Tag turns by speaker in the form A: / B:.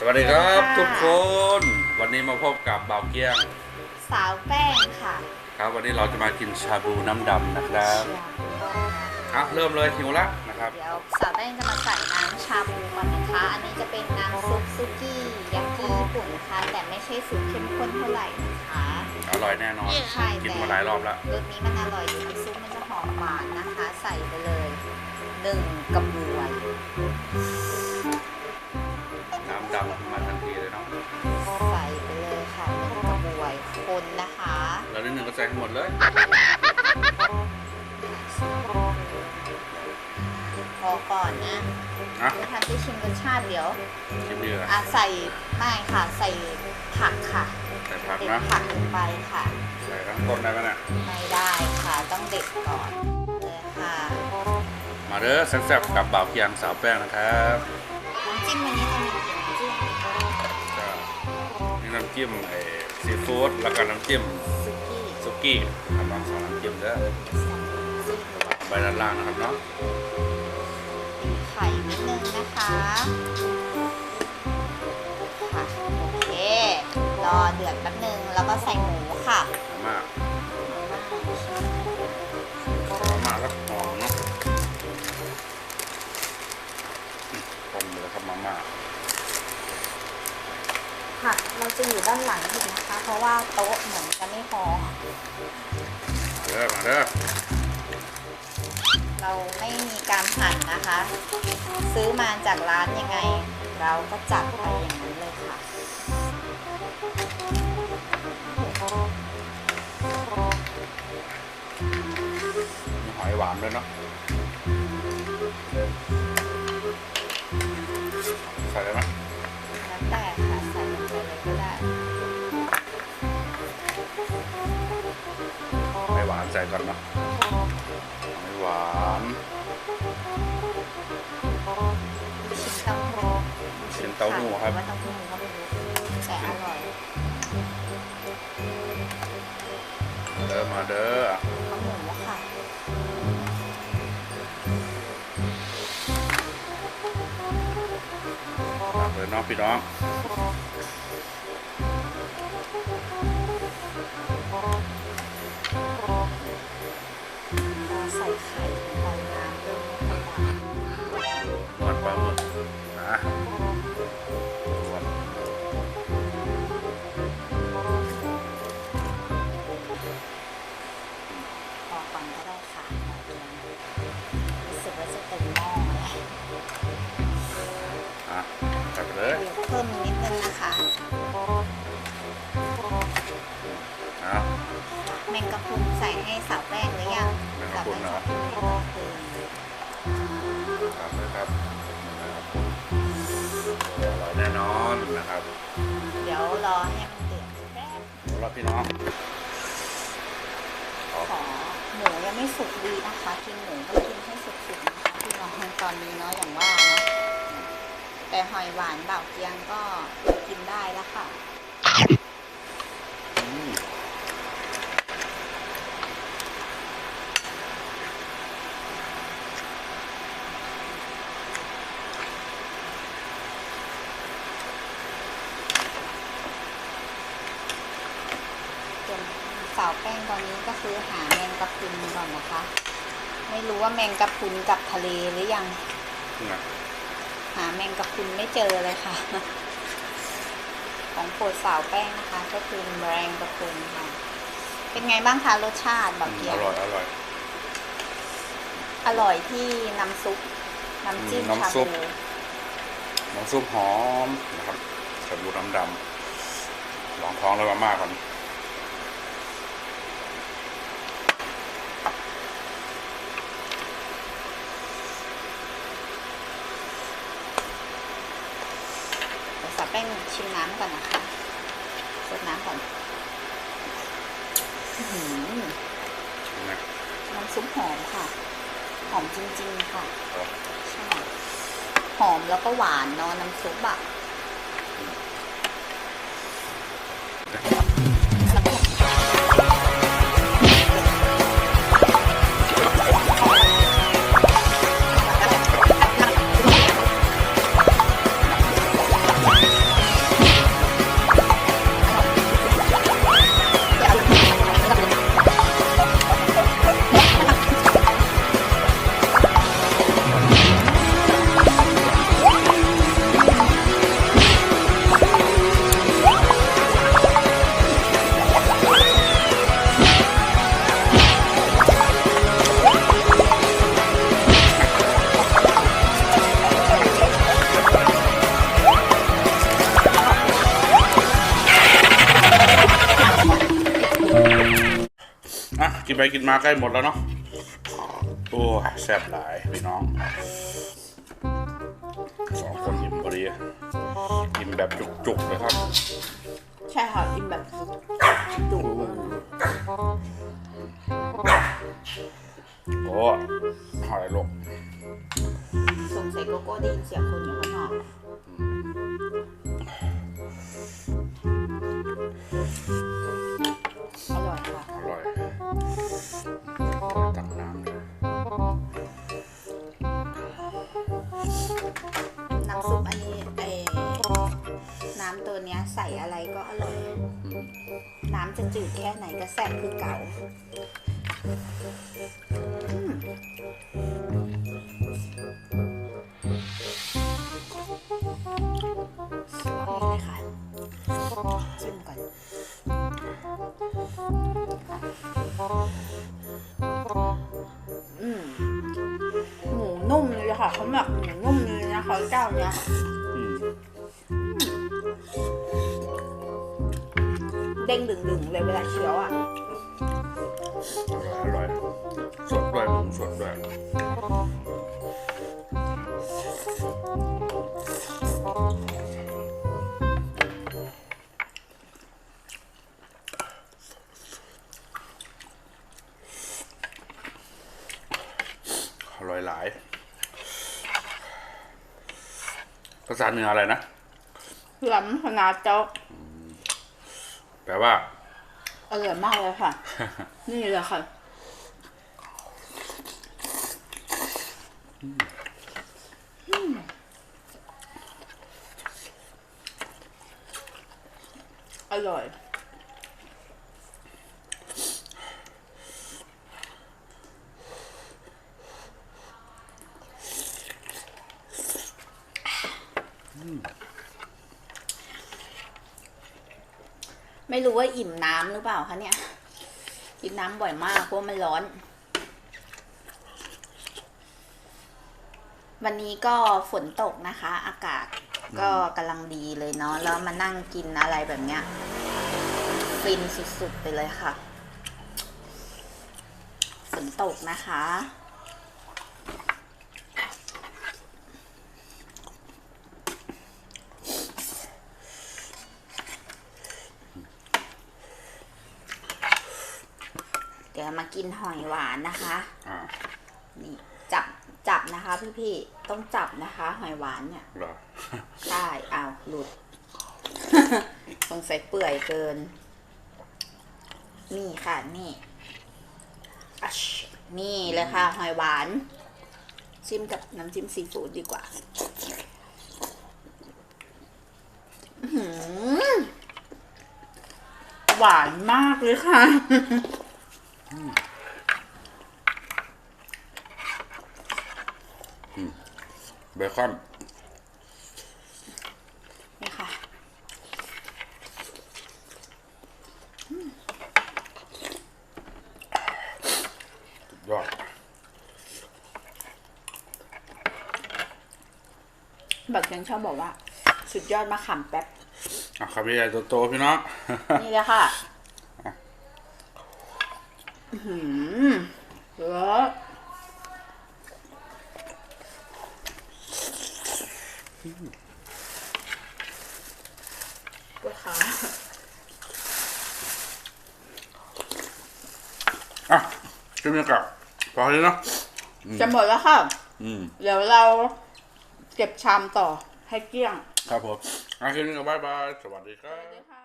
A: สวัสดีครับทุกคน วันนี้มาพบกับบ่าวเกี้ยง
B: สาวแป้งค่ะ
A: ครับวันนี้เราจะมากินชาบูน้ำดำนะครับอะเริ่มเลยหิวละนะครับ
B: เดี๋ยวสาวแป้งจะมาใส่น้ำชาบูก่อนนะคะ อันนี้จะเป็นน้ำซุปซุกี้ยากิญี่ปุ่นนะคะ แต่ไม่ใช่สูตรเข้มข้นเท่าไหร่นะคะ
A: อร่อยแน่นอน
B: ใช่
A: กิน
B: แต่
A: มาหลายรอบแล้ว
B: รสนี้มันอร่อยอยู่น้ำซุปมันจะหอมหวานนะคะ ใส่ไปเลยหนึ่งกระบวย
A: แล้วนิดนึงก็ใส่ให้หมดเลย
B: พอก่อนนะ
A: อะ
B: ไม่ทันได้ชิมรสชาติเดี๋ยว
A: ชิมดีเลย
B: อะใส่ไม่ค่ะใส่ผักค่ะ
A: ใส่ผัก
B: เด็ด
A: นะ
B: ผักลงไปค่ะ
A: ใส่ทั้งต้นได้ไหมเนี่ย
B: ไม่ได้ค่ะต้องเด็ดก่อนเลยค่ะ
A: มาเด้อแซ่บๆกับบ่าวเกียงสาวแป้งนะครับ
B: น้ำจิ้มวันนี้เรามีกี่น้ำจิ้มคะ
A: ก็นี่น้ำจิ้มไอ้ซีฟู้ดแล้วก็น้ำจิ้ม
B: ซุ กี้
A: ซุกี้ทำลองสองน้ำจิ้มเด้อใบด้านล่างนะครับเนาะ
B: ไข่นิดนึงนะคะค่ะโอเครอเดือดแป๊บนึงแล้วก็ใส่หมู ค่ะ
A: เรา
B: จะอยู่ด้านหลังอีกนะคะ เพราะว่าโต๊ะเหมือนจะไม่พอ
A: เด้อมาเด้อ
B: เราไม่มีการหั่นนะคะ ซื้อมาจากร้านยังไง เราก็จัดไปอย่างนั้นเลยค่ะ
A: มีหอยหวานด้วยเนาะ ใส่
B: ก่
A: อนเนาะหอยหวาน
B: ชิ้นเต้าหู้
A: ชิ้นเต้าหู้ครับ
B: ว่าเต้าหู้ก็ไม่รู้แต่อร่อย
A: เด้อมาเด้อ
B: ข้าวหมูค่ะ
A: ตักเลยเน้องพี่น้อง
B: เราใส่ไข่ลงไปน้ำด้วยนะคะ
A: นวดปลาหมึกนะนวด
B: พอก่อนก็ได้ค่ะรู้สึกว่าจะเต็มหม้อแล้ว
A: อะตักไปเลย
B: เดี๋ยวเพิ่มนิดนึงนะคะ
A: อะ
B: แมงกะพรุนใส่ให้สาวแป้งหรือยัง
A: แมงกะพรุนเหรอ
B: สาวแป้งชอบกินแมงกะพรุน
A: ตักเลยครับอร่อยแน่นอนนะครับ
B: เดี๋ยวรอให้มันเดือดแป๊บ
A: ดูแล้วพี่น้องขอ
B: ขอหมูยังไม่สุกดีนะคะ กินหมูต้องกินให้สุกๆนะคะพี่น้องตอนนี้เนาะอย่างว่าเนาะแต่หอยหวานเบาเกียงก็กินได้แล้วค่ะ สาวแป้งตอนนี้ก็คือหาแมงกะพรุนก่อนนะคะ ไม่รู้ว่าแมงกะพรุนกับทะเลหรือยัง
A: นี่ไง
B: หาแมงกะพรุนไม่เจอเลยค่ะ ของโปรดสาวแป้งนะคะ ก็คือแมงกะพรุนค่ะ เป็นไงบ้างคะรสชาติแบบ
A: อืม
B: เกีย
A: อ
B: ว
A: ร่อยอร่อย
B: อร่อยที่น้ำซุปน้ำจิ้ม
A: อืม
B: ชา
A: น้ำซุป
B: บู
A: น้ำซุปหอมนะครับกระดูกน้ำดำลองท้องเลยมาม่าก่อน
B: เดี๋ยวสาว แป้งชิมน้ำก่อนนะคะสดน้ำก่อนอื้อหือ
A: นะ
B: น้ำซุปหอมค่ะ หอมจริง ๆ ค่ะ
A: โอ้
B: ใช่ หอมแล้วก็หวานเนาะน้ำซุปอะ
A: กินไปกินมาใกล้หมดแล้วเนาะโอ้ยแซ่บหลายพี่น้องสองคนอิ่มพอดีอิ่มแบบจุกๆเลยครับ
B: ใช่ค่ะกินแบบจุกเลย
A: โอ้หอยลง
B: สงสัยโกโก้ได้ยินเสียง อะไรก็อร่อย น้ำจะจืดแค่ไหนก็แซ่บคือเก่าอืมเอาเลยค่ะจิ้มก่อนอืมหมูนุ่มเลยค่ะเขาหมักหมูนุ่มเลยนะคะเจ้าเนี้ย เด้งดึงๆเลยเวลาเคี้ยวอะ
A: อร่อยอร่อยสดด้วยหมูสดด้วยอร่อยหลายภาษาเหนืออะไรนะ
B: ล้ำขนาดเจ้า
A: แปลว่า
B: อร่อยมากเลยค่ะ นี่เลยค่ะ อร่อย ไม่รู้ว่าอิ่มน้ำหรือเปล่าคะเนี่ย กินน้ำบ่อยมากเพราะมันร้อน วันนี้ก็ฝนตกนะคะ อากาศก็กำลังดีเลยเนาะแล้วมานั่งกินอะไรแบบเนี้ยฟินสุดๆไปเลยค่ะ ฝนตกนะคะ เดี๋ยวมากินหอยหวานนะคะ
A: อ่า
B: นี่จับจับนะคะ พี่พี่ๆต้องจับนะคะ หอยหวานเนี่ย
A: เหรอ
B: ใช่อ้าวหลุดสงสัยเปื่อยเกิน นี่ค่ะนี่อัชนี่เลยค่ะ หอยหวานชิมกับน้ำจิ้มซีฟู้ดดีกว่าอื้อหือหวานมากเลยค่ะ
A: เบคอน
B: นี่ค่ะ
A: สุดยอด
B: บักยังชอบบอกว่า สุดยอดมะขามแป๊บ
A: อะครับพี่ใหญ่โตๆพี่น้อง
B: นี่เลยค่ะ หือเยอะปวดขา
A: อะกินกันกับพอเลยเนาะ
B: จะหมดแล้วค่ะ
A: อืม
B: เดี๋ยวเราเก็บชามต่อให้เกลี้ยง
A: ครับผมอะกินกันกับบายบาย สวัสดีครับ